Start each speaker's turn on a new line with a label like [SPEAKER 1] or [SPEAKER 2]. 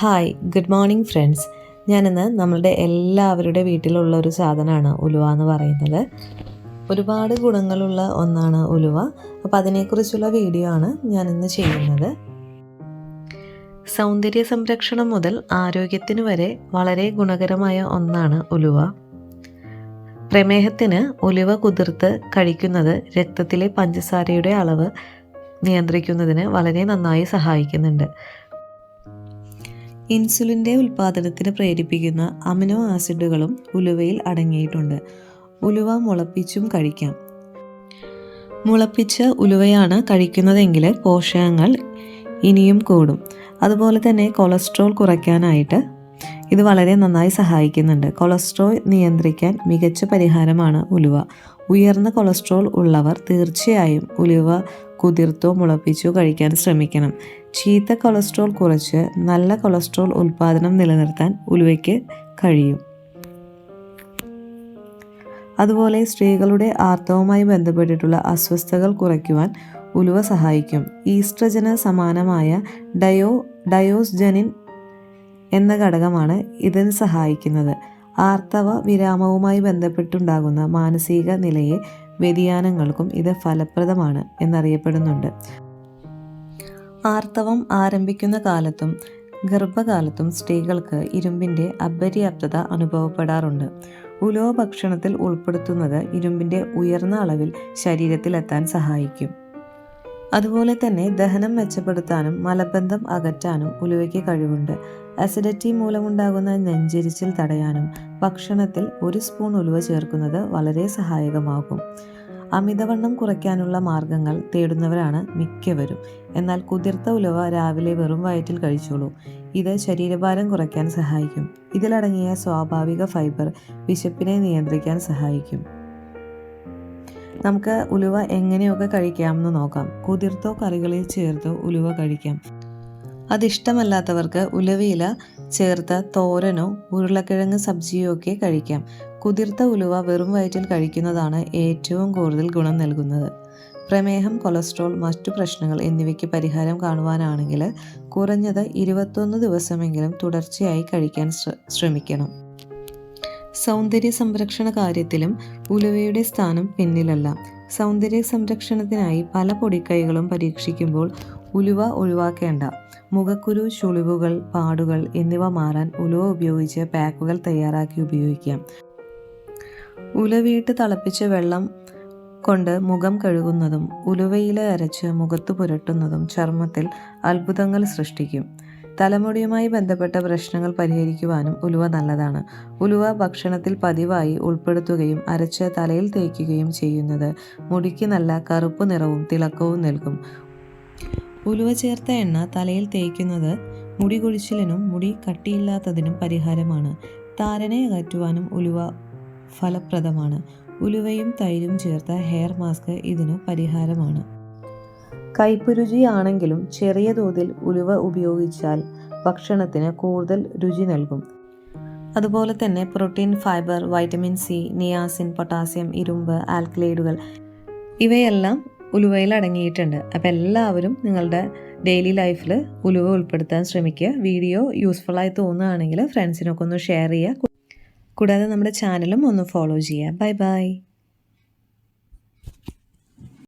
[SPEAKER 1] Hi good morning friends ഞാനിന്ന് നമ്മളുടെ എല്ലാവരുടെ വീട്ടിലുള്ള ഒരു സാധനമാണ് ഉലുവ എന്ന് പറയുന്നത്. ഒരുപാട് ഗുണങ്ങളുള്ള ഒന്നാണ് ഉലുവ. അപ്പോൾ അതിനെക്കുറിച്ചുള്ള വീഡിയോ ആണ് ഞാനിന്ന് ചെയ്യുന്നത്. സൗന്ദര്യ സംരക്ഷണം മുതൽ ആരോഗ്യത്തിന് വരെ വളരെ ഗുണകരമായ ഒന്നാണ് ഉലുവ. പ്രമേഹത്തിന് ഉലുവ കുതിർത്ത് കഴിക്കുന്നത് രക്തത്തിലെ പഞ്ചസാരയുടെ അളവ് നിയന്ത്രിക്കുന്നതിന് വളരെ നന്നായി സഹായിക്കുന്നുണ്ട്. ഇൻസുലിന്റെ ഉൽപ്പാദനത്തിന് പ്രേരിപ്പിക്കുന്ന അമിനോ ആസിഡുകളും ഉലുവയിൽ അടങ്ങിയിട്ടുണ്ട്. ഉലുവ മുളപ്പിച്ചും കഴിക്കാം. മുളപ്പിച്ച ഉലുവയാണ് കഴിക്കുന്നതെങ്കിൽ പോഷകങ്ങൾ ഇനിയും കൂടും. അതുപോലെ തന്നെ കൊളസ്ട്രോൾ കുറയ്ക്കാനായിട്ട് ഇത് വളരെ നന്നായി സഹായിക്കുന്നുണ്ട്. കൊളസ്ട്രോൾ നിയന്ത്രിക്കാൻ മികച്ച പരിഹാരമാണ് ഉലുവ. ഉയർന്ന കൊളസ്ട്രോൾ ഉള്ളവർ തീർച്ചയായും ഉലുവ കുതിർത്തോ മുളപ്പിച്ചോ കഴിക്കാൻ ശ്രമിക്കണം. ചീത്ത കൊളസ്ട്രോൾ കുറച്ച് നല്ല കൊളസ്ട്രോൾ ഉൽപ്പാദനം നിലനിർത്താൻ ഉലുവയ്ക്ക് കഴിയും. അതുപോലെ സ്ത്രീകളുടെ ആർത്തവവുമായി ബന്ധപ്പെട്ടിട്ടുള്ള അസ്വസ്ഥതകൾ കുറയ്ക്കുവാൻ ഉലുവ സഹായിക്കും. ഈസ്ട്രജന് സമാനമായ ഡയോ ഡയോസ്ജനിൻ എന്ന ഘടകമാണ് ഇതിന് സഹായിക്കുന്നത്. ആർത്തവ വിരാമവുമായി ബന്ധപ്പെട്ടുണ്ടാകുന്ന മാനസിക നിലയെ വ്യതിയാനങ്ങൾക്കും ഇത് ഫലപ്രദമാണ് എന്നറിയപ്പെടുന്നുണ്ട്. ആർത്തവം ആരംഭിക്കുന്ന കാലത്തും ഗർഭകാലത്തും സ്ത്രീകൾക്ക് ഇരുമ്പിന്റെ അപര്യാപ്തത അനുഭവപ്പെടാറുണ്ട്. ഉലോ ഭക്ഷണത്തിൽ ഉൾപ്പെടുത്തുന്നത് ഇരുമ്പിന്റെ ഉയർന്ന അളവിൽ ശരീരത്തിലെത്താൻ സഹായിക്കും. അതുപോലെ തന്നെ ദഹനം മെച്ചപ്പെടുത്താനും മലബന്ധം അകറ്റാനും ഉലുവയ്ക്ക് കഴിവുണ്ട്. അസിഡിറ്റി മൂലമുണ്ടാകുന്ന നെഞ്ചിരിച്ചിൽ തടയാനും ഭക്ഷണത്തിൽ ഒരു സ്പൂൺ ഉലുവ ചേർക്കുന്നത് വളരെ സഹായകമാകും. അമിതവണ്ണം കുറയ്ക്കാനുള്ള മാർഗങ്ങൾ തേടുന്നവരാണ് മിക്കവരും. എന്നാൽ കുതിർത്ത ഉലുവ രാവിലെ വെറും വയറ്റിൽ കഴിച്ചോളൂ. ഇത് ശരീരഭാരം കുറയ്ക്കാൻ സഹായിക്കും. ഇതിലടങ്ങിയ സ്വാഭാവിക ഫൈബർ വിശപ്പിനെ നിയന്ത്രിക്കാൻ സഹായിക്കും. നമുക്ക് ഉലുവ എങ്ങനെയൊക്കെ കഴിക്കാം എന്ന് നോക്കാം. കുതിർത്തോ കറികളിൽ ചേർത്തോ ഉലുവ കഴിക്കാം. അതിഷ്ടമല്ലാത്തവർക്ക് ഉലുവയില ചേർത്ത തോരനോ ഉരുളക്കിഴങ്ങ് സബ്ജിയോ ഒക്കെ കഴിക്കാം. കുതിർത്ത ഉലുവ വെറും വയറ്റിൽ കഴിക്കുന്നതാണ് ഏറ്റവും കൂടുതൽ ഗുണം നൽകുന്നത്. പ്രമേഹം കൊളസ്ട്രോൾ മറ്റു പ്രശ്നങ്ങൾ എന്നിവയ്ക്ക് പരിഹാരം കാണുവാനാണെങ്കിൽ കുറഞ്ഞത് ഇരുപത്തൊന്ന് ദിവസമെങ്കിലും തുടർച്ചയായി കഴിക്കാൻ ശ്രമിക്കണം. സൗന്ദര്യ സംരക്ഷണ കാര്യത്തിലും ഉലുവയുടെ സ്ഥാനം പിന്നിലല്ല. സൗന്ദര്യ സംരക്ഷണത്തിനായി പല പൊടിക്കൈകളും പരീക്ഷിക്കുമ്പോൾ ഉലുവ ഒഴിവാക്കേണ്ട. മുഖക്കുരു ചുളിവുകൾ പാടുകൾ എന്നിവ മാറാൻ ഉലുവ ഉപയോഗിച്ച് പാക്കുകൾ തയ്യാറാക്കി ഉപയോഗിക്കാം. ഉലവിയിട്ട് തിളപ്പിച്ച വെള്ളം കൊണ്ട് മുഖം കഴുകുന്നതും ഉലുവയില അരച്ച് മുഖത്ത് പുരട്ടുന്നതും ചർമ്മത്തിൽ അത്ഭുതങ്ങൾ സൃഷ്ടിക്കും. തലമുടിയുമായി ബന്ധപ്പെട്ട പ്രശ്നങ്ങൾ പരിഹരിക്കുവാനും ഉലുവ നല്ലതാണ്. ഉലുവ ഭക്ഷണത്തിൽ പതിവായി ഉൾപ്പെടുത്തുകയും അരച്ച് തലയിൽ തേക്കുകയും ചെയ്യുന്നത് മുടിക്ക് നല്ല കറുപ്പ് നിറവും തിളക്കവും നൽകും. ഉലുവ ചേർത്ത എണ്ണ തലയിൽ തേക്കുന്നത് മുടി കൊഴിച്ചിലിനും മുടി കട്ടിയില്ലാത്തതിനും പരിഹാരമാണ്. താരനെ അകറ്റുവാനും ഉലുവ ഫലപ്രദമാണ്. ഉലുവയും തൈരും ചേർത്ത ഹെയർ മാസ്ക് ഇതിനു പരിഹാരമാണ്. കയ്പ് രുചിയാണെങ്കിലും ചെറിയ തോതിൽ ഉലുവ ഉപയോഗിച്ചാൽ ഭക്ഷണത്തിന് കൂടുതൽ രുചി നൽകും. അതുപോലെ തന്നെ protein fibre vitamin C niacin potassium ഇരുമ്പ് ആൽക്കലൈഡുകൾ ഇവയെല്ലാം ഉലുവയിൽ അടങ്ങിയിട്ടുണ്ട്. അപ്പോൾ എല്ലാവരും നിങ്ങളുടെ ഡെയിലി ലൈഫിൽ ഉലുവ ഉൾപ്പെടുത്താൻ ശ്രമിക്കുക. വീഡിയോ യൂസ്ഫുള്ളായി തോന്നുകയാണെങ്കിൽ ഫ്രണ്ട്സിനൊക്കെ ഒന്ന് ഷെയർ ചെയ്യുക. കൂടാതെ നമ്മുടെ ചാനലും ഒന്ന് ഫോളോ ചെയ്യുക. Bye bye.